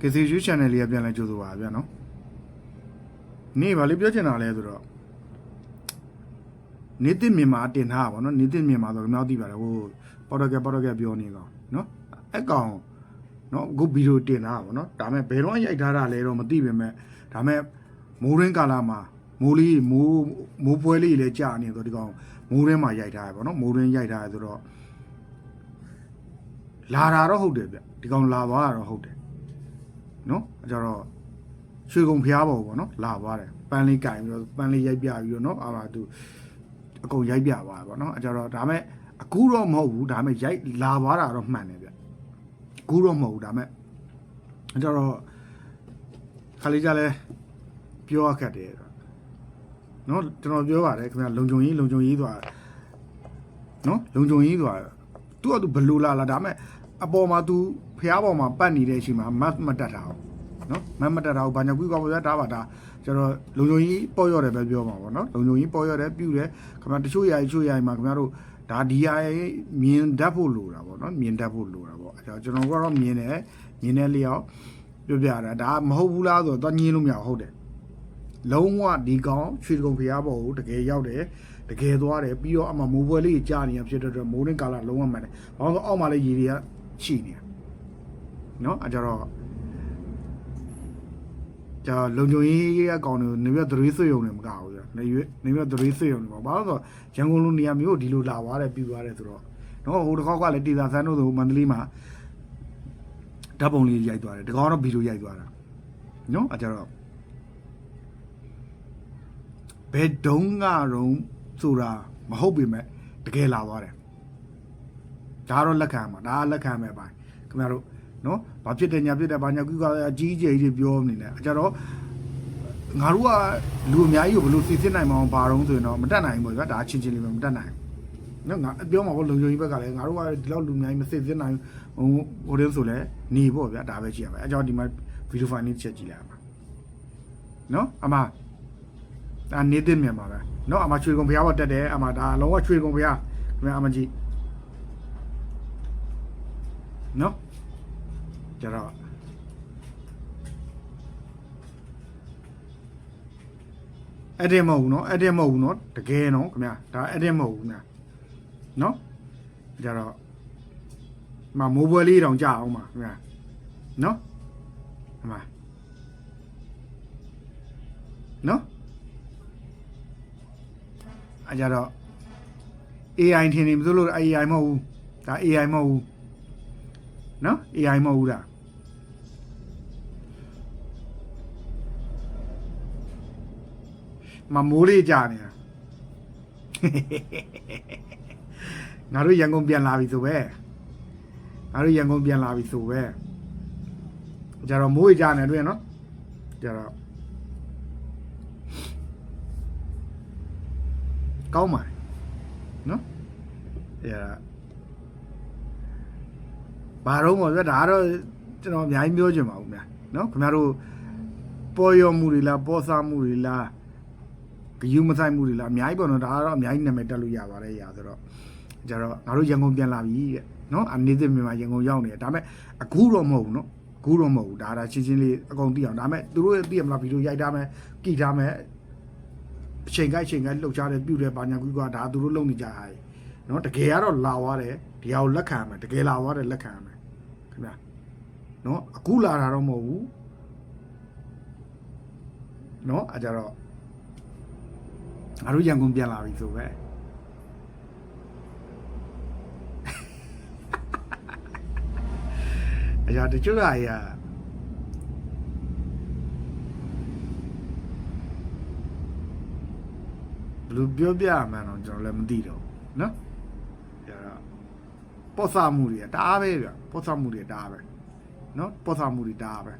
KCU channel လေးကပြန်လဲကြိုးဆိုပါဗျာနော်နေ့ဗာလေးပြောချင်တာလဲဆိုတော့နေတိမြန်မာတင်ထားတာဗောနော်နေတိမြန်မာဆိုတော့ကျွန်တော်သိပါတယ်ဟိုပေါ်တော့ကပေါ်တော့ကပြောနေကောင်နော်အကောင်နော်အခုဗီဒီယိုတင်ထားတာဗောနော်ဒါပေမဲ့ဘယ်တော့ရိုက်ထားတာလဲတော့မသိပေမဲ့ဒါပေမဲ့မိုးရင်းကာလာမှာမိုးလေးမိုးမိုးပွဲလေးလည်းကြာနေဆိုတော့ဒီကောင်မိုးရင်းမှာရိုက်ထားရဗောနော်မိုးရင်းရိုက်ထားရဆိုတော့လာတာတော့ဟုတ်တယ်ဗျဒီကောင်လာသွားတာတော့ဟုတ်တယ် နော်အဲကြတော့ရွှေကုံဖျားပေါ်ပေါ့နော်လာသွားတယ်ပန်းလေးကင်ပြီးတော့ပန်းလေးရိုက်ပြပြီးတော့နော်အာပါသူအကုန်ရိုက်ပြသွားတယ်ပေါ့နော်အဲကြတော့ဒါမဲ့အခုတော့မဟုတ်ဘူးဒါမဲ့ရိုက်လာသွားတာတော့မှန်တယ်ဗျအခုတော့မဟုတ်ဘူးဒါမဲ့အဲကြတော့ခါလေးကြလဲပြောရခက်တယ်နော်ကျွန်တော်ပြောပါတယ်ခင်ဗျလုံချုံကြီးလုံချုံကြီးဆိုတာနော်လုံချုံကြီးဆိုတာသူကသူဘလူလာလာဒါမဲ့အပေါ်မှာ तू ဖျားပေါ်မှာပတ်နေတဲ့အချိန်မှာမတ်မတက်တာဟုတ်နော်မတ်မတက်တာဟုတ်ဘာညာကွေးကောင်းပြတာပါဒါကျွန်တော်လုံချုံကြီးပေါ့ရော့တယ်ပဲပြောမှာပေါ့နော်လုံချုံကြီးပေါ့ရော့တယ်ပြုတယ်ခင်ဗျတချို့ຢာတချို့ຢာမှာခင်ဗျတို့ဒါဒီဟာရဲ့မြင်တတ်ဖို့လိုတာပေါ့နော်မြင်တတ်ဖို့လိုတာပေါ့အဲတော့ကျွန်တော်ကတော့မြင်တယ်မြင်တဲ့လျောက်ပြောပြတာဒါမဟုတ်ဘူးလားဆိုတော့ညင်းလို့မရဘူးဟုတ်တယ်လုံးဝဒီကောင်ရွှေကုံဖျားပေါ်ကိုတကယ်ရောက်တယ်တကယ်သွားတယ်ပြီးတော့အမှမိုးပွဲလေးကြာနေရဖြစ်တဲ့အတွက်မိုးရင်းကာလာလုံးဝမှန်တယ်ဘာလို့လဲဆိုတော့အောက်မှာလည်းရေတွေကရှိနေတယ် နော်အဲကြတော့ကြာလုံချုံကြီးရဲ့အကောင်တွေနေပြီးတော့သတိဆွေယုံနေမကဘူးကြာနေရွေးနေပြီးတော့သတိဆွေယုံနေပါဘာလို့လဲဆိုတော့ရန်ကုန်လူနေရာမျိုးကိုဒီလိုလာသွားတယ်ပြီးသွားတယ်ဆိုတော့နော်ဟိုတစ်ခေါက်ကလည်းတီသာဆန်းတို့ဆိုမန္တလေးမှာဓာတ်ပုံလေးရိုက်သွားတယ်ဒီကောင်ကတော့ဗီဒီယိုရိုက်သွားတာနော်အဲကြတော့ဘယ်တုံးကတော့ဆိုတာမဟုတ်ပေမဲ့တကယ်လာသွားတယ်ဒါတော့လက်ခံမှာဒါကလက်ခံမဲ့ပိုင်းခင်ဗျားတို့ နော်ဘာဖြစ်တယ်ညာဖြစ်တယ်ဘာညာကူကအကြီးအကျယ်ကြီးပြောနေတယ်အကြတော့ငါတို့ကလူအများကြီးကိုဘယ်လိုသိစစ်နိုင်မအောင်ဘာတော့ဆိုရင်တော့မတတ်နိုင်ဘူးပေါ့ဗျာဒါအချင်းချင်းလေးပဲမတတ်နိုင်ဘူးနော်ငါပြောမှာပေါ့လုံချုံကြီးဘက်ကလည်းငါတို့ကဒီလောက်လူအများကြီးမသိစစ်နိုင်ဟိုဟိုတင်းဆိုလဲနေပေါ့ဗျာဒါပဲကြည့်ရမယ်အကြောင်းဒီမှာဗီဒီယိုဖိုင်လေးချက်ကြည့်လိုက်ပါနော်အမဒါနေတဲ့မြန်မာပဲနော်အမချွေကုံဘုရားပေါ်တက်တယ်အမဒါလောကချွေကုံဘုရားခင်ဗျာအမကြီးနော် ကြတော့အဲ့ဒီမဟုတ်ဘူးเนาะအဲ့ဒီမဟုတ်ဘူးเนาะတကယ်เนาะခင်ဗျာဒါအဲ့ဒီမဟုတ်ဘူးညာเนาะကြတော့မမိုးပွဲလေးတောင်ကြာအောင်ပါခင်ဗျာเนาะအမเนาะ အဲကြတော့ AI ထင်နေမစိုးလို့ AI မဟုတ်ဘူးဒါ AI မဟုတ်ဘူးနော် AI မဟုတ်ဘူးဒါ မမိုးလေးကြာနေတာငါတို့ရန်ကုန်ပြန်လာပြီဆိုပဲငါတို့ရန်ကုန်ပြန်လာပြီဆိုပဲကြတော့မိုးကြီးကြာနေတွေ့နော်ကြတော့ကောင်းပါတယ်နော်အဲဘာတော့မဟုတ်ဗျာဒါကတော့ကျွန်တော်အများကြီးပြောချင်ပါဘူးဗျာနော်ခင်ဗျားတို့ပေါ်ရောမှုတွေလားပေါ်စားမှုတွေလား ဂယူမဆိုင်မှုတွေလားအများကြီးပေါ့နော်ဒါကတော့အများကြီးနာမည်တက်လို့ရပါတယ်ရာဆိုတော့ကြတော့ငါတို့ရန်ကုန်ပြန်လာပြီတဲ့နော်အနေနဲ့မြန်မာရန်ကုန်ရောက်နေတယ်ဒါပေမဲ့အခုတော့မဟုတ်ဘူးနော်အခုတော့မဟုတ်ဘူးဒါဒါချင်းချင်းလေးအကုန်သိအောင်ဒါပေမဲ့သူတို့သိရမလားဗီဒီယိုရိုက်ထားမယ်ကြည့်ထားမယ်အချိန်ကိုက်အချိန်ကိုက်လှုပ်ရှားတယ်ပြုတ်တယ်ဘာညာကွီကွာဒါသူတို့လုပ်နေကြတာကြီးနော်တကယ်ကတော့လာသွားတယ်ဒီဟာကိုလက်ခံရမယ်တကယ်လာသွားတယ်လက်ခံရမယ်ခင်ဗျာနော်အခုလာတာတော့မဟုတ်ဘူးနော်အကြတော့ ငါတို့ရန်ကုန်ပြန်လာပြီဆိုပဲအကြတချို့ကကြီးကဘယ်လိုပြောပြရမှန်းတော့ကျွန်တော်လည်းမသိတော့ဘူးနော်ဒါတော့ပော့ဆာမှုတွေကတအားပဲဗျပော့ဆာမှုတွေတအားပဲနော်ပော့ဆာမှုတွေတအားပဲ